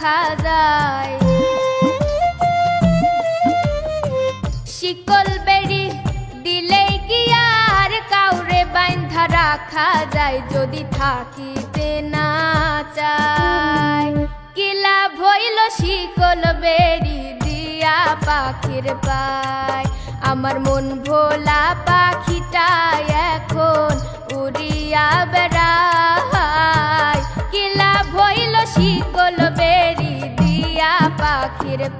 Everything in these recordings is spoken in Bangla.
রাখা যায়। শিকল বেড়ি দিলেই কি আর কাউরে বাইন্ধা রাখা যায়? যদি থাকিতে না চায় কিলা ভইল শিকল বেড়ি দিয়া পাখির পায়? আমার মন ভোলা পাখিটা এখন উড়িয়া বেড়ায়। পাখির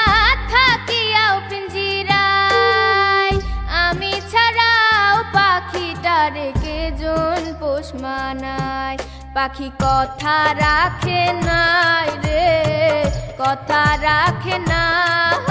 মানায়। পাখি কথা রাখে নাই রে কথা রাখে নাই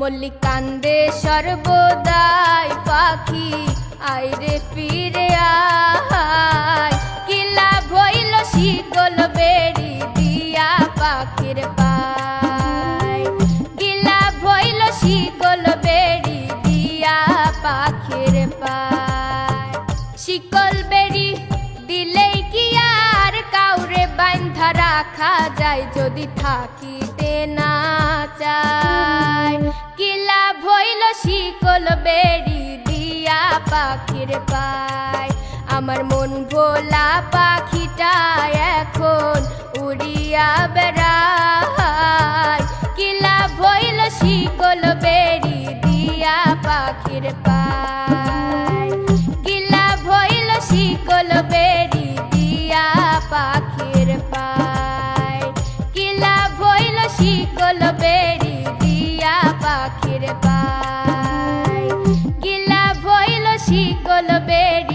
মল্লিক কান্দে সর্বদাই পাখি আইরে ফিরে আয়। রাখা যায়, যদি থাকিতে না চায়। কিলা ভইল শিকল বেড়ি দিয়া পাখির পায়? আমার মন ভোলা পাখিটা এখন উড়িয়া বেড়ায় শিকল বেড়ি দিয়া পাখির পায়। গিলা ভইল শিকল বেড়ি